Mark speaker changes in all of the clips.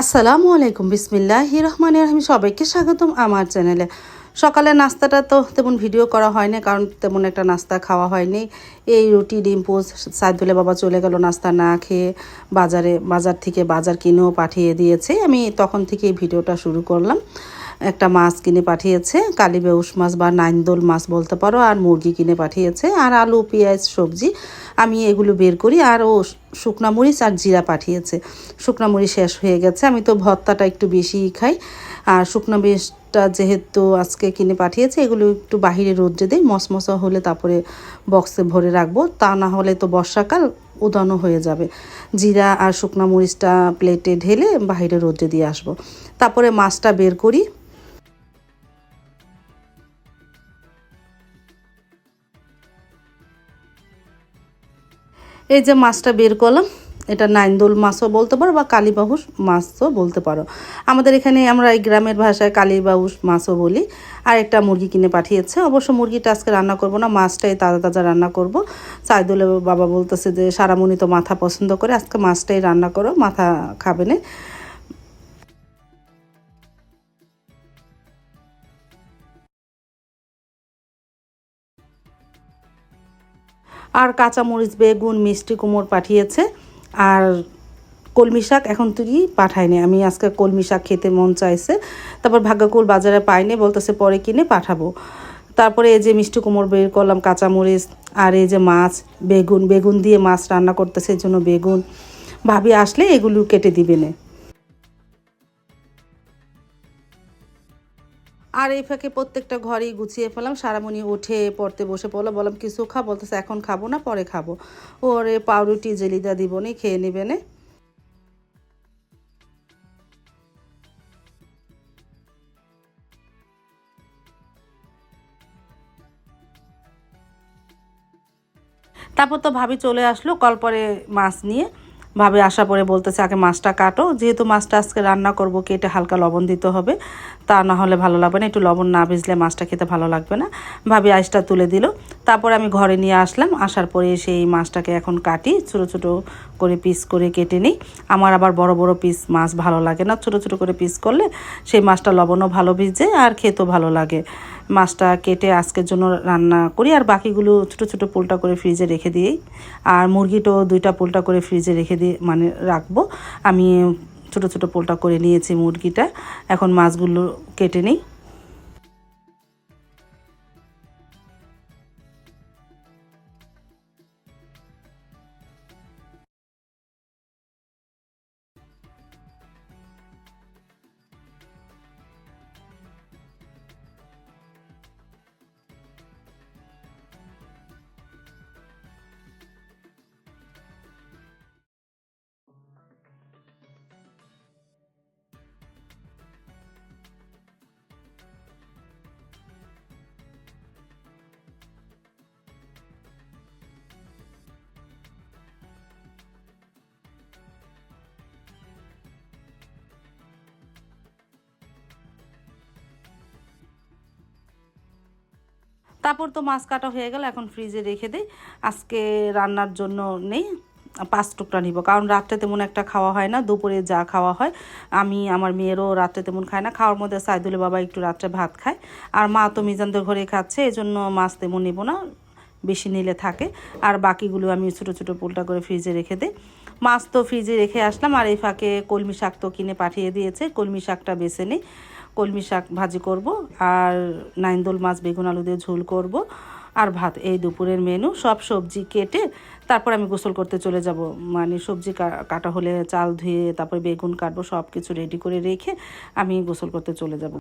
Speaker 1: আসসালামু আলাইকুম বিসমিল্লাহ রহমান রহিম। সবাইকে স্বাগতম আমার চ্যানেলে। সকালে নাস্তাটা তো তেমন ভিডিও করা হয়নি, কারণ তেমন একটা নাস্তা খাওয়া হয়নি। এই রুটি, ডিম পোস সাইদুলে বাবা চলে গেল নাস্তা না খেয়ে বাজারে, বাজার থেকে বাজার কিনেও পাঠিয়ে দিয়েছে। আমি তখন থেকে ভিডিওটা শুরু করলাম। একটা মাছ কিনে পাঠিয়েছে কালীবেউস মাছ বা নাইন্দোল মাছ বলতে পারো, আর মুরগি কিনে পাঠিয়েছে, আর আলু, পেঁয়াজ, সবজি আমি এগুলো বের করি, আর ও শুকনা মরিচ আর জিরা পাঠিয়েছে। শুকনা মরিচ শেষ হয়ে গেছে, আমি তো ভর্তাটা একটু বেশিই খাই। আর শুকনো মরিচটা যেহেতু আজকে কিনে পাঠিয়েছে, এগুলো একটু বাহিরে রোদ্রে দিই, মশমশা হলে তারপরে বক্সে ভরে রাখব, তা না হলে তো বর্ষাকাল উদানো হয়ে যাবে। জিরা আর শুকনা মরিচটা প্লেটে ঢেলে বাইরে রোদ্রে দিয়ে আসব। তারপরে মাছটা বের করি এই যে মাছটা বের করলাম, এটা নাইন্দোল মাছও বলতে পারো বা কালীবাহুস মাছও বলতে পারো। আমাদের এখানে আমরা এই গ্রামের ভাষায় কালীবাহুস মাছও বলি। আর একটা মুরগি কিনে পাঠিয়েছে। অবশ্য মুরগিটা আজকে রান্না করব না, মাছটাই তাজা তাজা রান্না করব। সাইদুলের বাবা বলতেছে যে, সারামণি তো মাথা পছন্দ করে, আজকে মাছটাই রান্না করো, মাথা খাবে না। আর কাঁচামরিচ, বেগুন, মিষ্টি কুমড় পাঠিয়েছে। আর কলমি শাক এখন তুই পাঠায়নি। আমি আজকে কলমি শাক খেতে মন চাইছে। তারপর ভাগ্যকুল বাজারে পাইনি বলতেছে পরে কিনে পাঠাবো। তারপরে এই যে মিষ্টি কুমড় বের করলাম, কাঁচামরিচ, আর এই যে মাছ, বেগুন বেগুন দিয়ে মাছ রান্না করতেছে, এই জন্য বেগুন। ভাবি আসলে এগুলো কেটে দিবে না। আর এই ফাঁকে প্রত্যেকটা ঘরেই গুছিয়ে ফেলাম সারামণি উঠে পড়তে বসে পড়ল। বললাম, কিছু খা বলতেছে, এখন খাব না, পরে খাব। ওরে পাউরুটি, জেলিদা দিব নি খেয়ে নেবে না। তারপর তো ভাবি চলে আসলো কল পরে মাছ নিয়ে। ভাবে আসা পরে বলতেছে, আগে মাছটা কাটো। যেহেতু মাছটা আজকে রান্না করব, কেটে হালকা লবণ দিতে হবে। তা না হলে ভালো লাগবে না। একটু লবণ না ভিজলে মাছটা খেতে ভালো লাগবে না। ভাবি আইসটা তুলে দিল। তারপর আমি ঘরে নিয়ে আসলাম। আসার পরে সেই মাছটাকে এখন কাটি, ছোটো ছোটো করে পিস করে কেটে নিই। আমার আবার বড় বড় পিস মাছ ভালো লাগে না। ছোটো ছোটো করে পিস করলে সেই মাছটা লবণও ভালো ভিজে আর খেতেও ভালো লাগে। মাছটা কেটে আজকের জন্য রান্না করি আর বাকিগুলো ছোটো ছোটো পোলটা করে ফ্রিজে রেখে দিই। আর মুরগিটাও দুইটা পোলটা করে ফ্রিজে রেখে দিয়ে মানে রাখব। আমি ছোটো ছোটো পোলটা করে নিয়েছি মুরগিটা। এখন মাছগুলো কেটে নিই। তারপর তো মাছ কাটা হয়ে গেল, এখন ফ্রিজে রেখে দিই। আজকে রান্নার জন্য নেই, পাঁচ টুকরা নিব। কারণ রাত্রে তেমন একটা খাওয়া হয় না, দুপুরে যা খাওয়া হয়। আমি, আমার মেয়েরও রাত্রে তেমন খায় না। খাওয়ার মধ্যে সাইদুলে বাবা একটু রাত্রে ভাত খায়। আর মা তো মিজানদের ঘরে খাচ্ছে এই জন্য মাছ তেমন নেব না, বেশি নিলে থাকে। আর বাকিগুলো আমি ছোটো ছোটো পোলটা করে ফ্রিজে রেখে দিই। মাছ তো ফ্রিজে রেখে আসলাম, আর এই ফাঁকে কলমি শাক তো কিনে পাঠিয়ে দিয়েছে। কলমি শাকটা বেছে নিই। কলমি শাক ভাজি করব আর নাইন্দোল মাছ, বেগুন আলু দিয়ে ঝোল করব আর ভাত। এই দুপুরের মেনু সব সবজি কেটে তারপর আমি গোসল করতে চলে যাব। মানে সবজি কাটা হলে চাল ধুয়ে তারপর বেগুন কাটবো সব কিছু রেডি করে রেখে আমি গোসল করতে চলে যাব।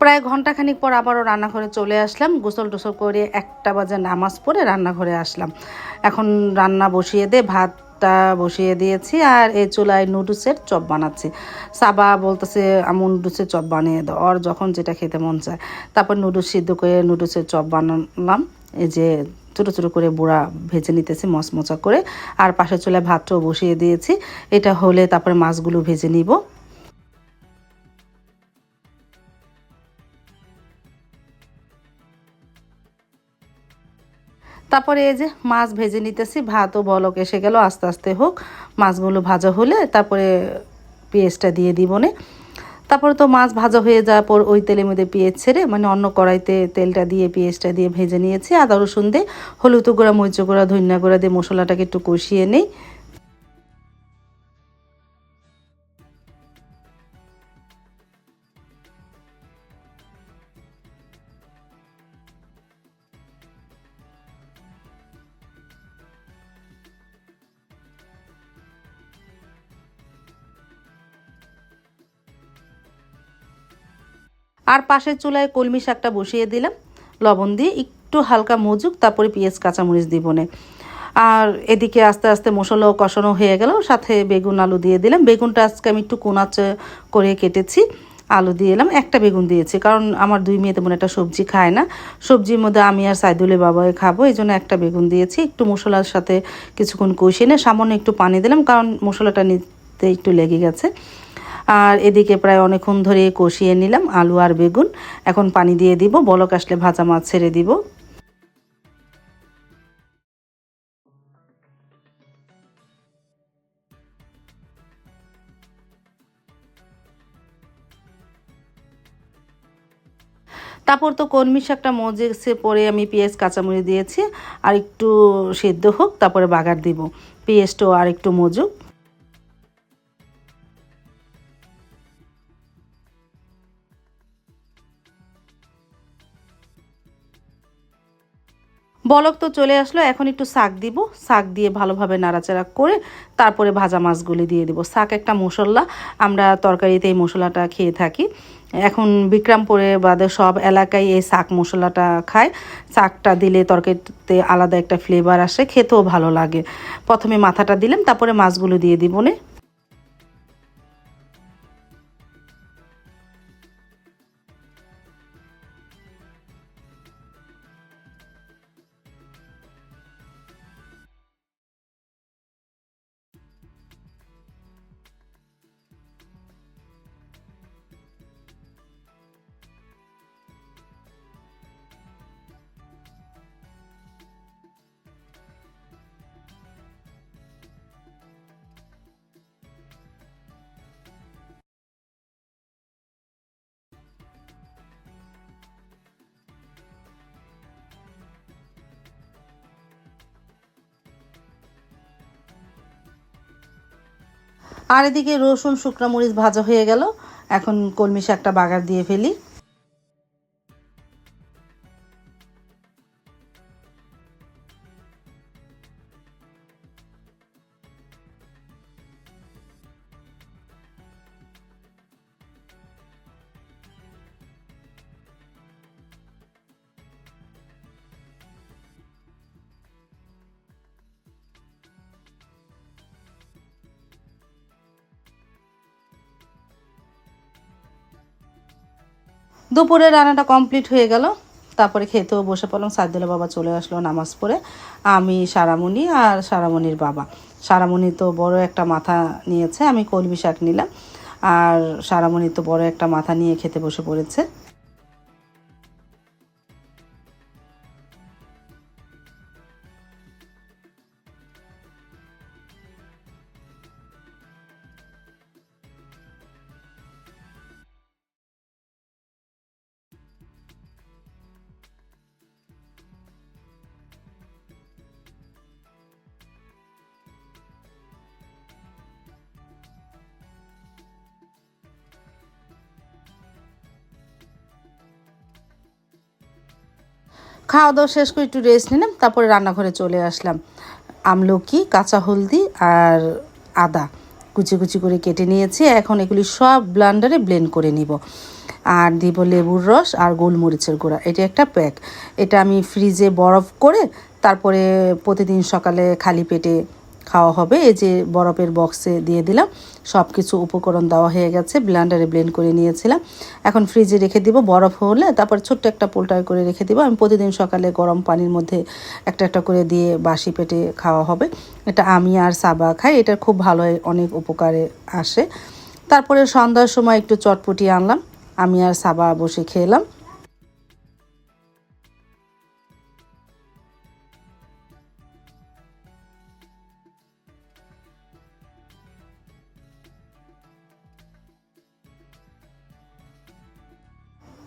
Speaker 1: প্রায় ঘন্টাখানিক পর আবারও রান্নাঘরে চলে আসলাম। গোসল টোসল করে একটা বাজে নামাজ পড়ে রান্নাঘরে আসলাম। এখন রান্না বসিয়ে দে ভাত বসিয়ে দিয়েছি আর এই চুলায় নুডলসের চপ বানাচ্ছি। সাবা বলতেছে, আমি নুডলসের চপ বানিয়ে দাও। ওর যখন যেটা খেতে মন চায়। তারপর নুডলস সিদ্ধ করে নুডলসের চপ বানালাম। এই যে ছোটো ছোটো করে বুড়া ভেজে নিতেছি মচমচা করে। আর পাশের চুলায় ভাতটাও বসিয়ে দিয়েছি। এটা হলে তারপরে মাছগুলো ভেজে নিব। তারপরে এই যে মাছ ভেজে নিতেছি ভাতও বলক এসে গেল, আস্তে আস্তে হোক। মাছগুলো ভাজা হলে তারপরে পেঁয়াজটা দিয়ে দিব নে। তারপরে তো মাছ ভাজা হয়ে যাওয়ার পর ওই তেলের মধ্যে পেঁয়াজ ছেড়ে মানে অন্য কড়াইতে তেলটা দিয়ে পেঁয়াজটা দিয়ে ভেজে নিয়েছি। আদা রসুন দিয়ে হলুদ গুঁড়া, মরিচ গুঁড়া, ধনিয়া গুঁড়া দিয়ে মশলাটাকে একটু কষিয়ে নিই। আর পাশের চুলায় কলমি শাকটা বসিয়ে দিলাম। লবণ দিয়ে একটু হালকা মজুক, তারপরে পেঁয়াজ, কাঁচামরিচ দিব নে। আর এদিকে আস্তে আস্তে মশলাও কষানো হয়ে গেল, সাথে বেগুন আলু দিয়ে দিলাম। বেগুনটা আজকে আমি একটু কোনাচ করে কেটেছি, আলু দিয়ে এলাম। একটা বেগুন দিয়েছি, কারণ আমার দুই মেয়ে তেমন একটা সবজি খায় না। সবজির মধ্যে আমি আর সাইদুলের বাবাই খাব, এই জন্য একটা বেগুন দিয়েছি। একটু মশলার সাথে কিছুক্ষণ কষিয়ে নিয়ে সামান্য একটু পানি দিলাম, কারণ মশলাটা নিতে একটু লেগে গেছে। আর এদিকে প্রায় অনেকক্ষণ ধরে কষিয়ে নিলাম আলু আর বেগুন। এখন পানি দিয়ে দিব, বলক আসলে ভাজা মাছ ছেড়ে দিব। তারপর তো কলমি শাকটা মজেছে পরে আমি পেঁয়াজ, কাঁচামরিচ দিয়েছি, আর একটু সেদ্ধ হোক, তারপরে বাগার দিব। পেঁয়াজটাও আর একটু মজুক। বলক তো চলে আসলো, এখন একটু শাক দিব। শাক দিয়ে ভালোভাবে নাড়াচাড়া করে তারপরে ভাজা মাছগুলি দিয়ে দিব। শাক একটা মশলা, আমরা তরকারিতে এই মশলাটা খেয়ে থাকি। এখন বিক্রমপুরে বাদে সব এলাকায় এই শাক মশলাটা খায়। শাকটা দিলে তরকারিতে আলাদা একটা ফ্লেভার আসে, খেতেও ভালো লাগে। প্রথমে মাথাটা দিলাম, তারপরে মাছগুলো দিয়ে দিব নে। আর এদিকে রসুন শুকনা মরিচ ভাজা হয়ে গেল। এখন কলমি শাকটা বাগার দিয়ে ফেলি। দুপুরে রান্নাটা কমপ্লিট হয়ে গেল। তারপরে খেতেও বসে পড়লাম। সাইদুল্লাহ বাবা চলে আসলো নামাজ পড়ে। আমি সারামণি আর সারামণির বাবা। সারামণি তো বড় একটা মাথা নিয়েছে। আমি কলমি শাক নিলাম। আর সারামণি তো বড় একটা মাথা নিয়ে খেতে বসে পড়েছে। খাওয়া দাওয়া শেষ করে একটু রেস্ট নিলাম, তারপরে রান্নাঘরে চলে আসলাম। আমলকি, কাঁচা হলদি আর আদা কুচি কুচি করে কেটে নিয়েছি। এখন এগুলি সব ব্লান্ডারে ব্লেন্ড করে নিব। আর দিব লেবুর রস আর গোলমরিচের গুঁড়া। এটা একটা প্যাক এটা আমি ফ্রিজে বরফ করে তারপরে প্রতিদিন সকালে খালি পেটে খাওয়া হবে। এই যে বরফের বক্সে দিয়ে দিলাম। সব কিছু উপকরণ দেওয়া হয়ে গেছে। ব্লেন্ডারে ব্লেন্ড করে নিয়েছিলাম। এখন ফ্রিজে রেখে দিব বরফ হলে। তারপর ছোট্ট একটা পোল্টার করে রেখে দিব। আমি প্রতিদিন সকালে গরম পানির মধ্যে একটা একটা করে দিয়ে বাসি পেটে খাওয়া হবে। এটা আমি আর সাবা খাই। এটা খুব ভালো অনেক উপকারে আসে। তারপরে সন্ধ্যার সময় একটু চটপটি আনলাম। আমি আর সাবা বসে খেলাম।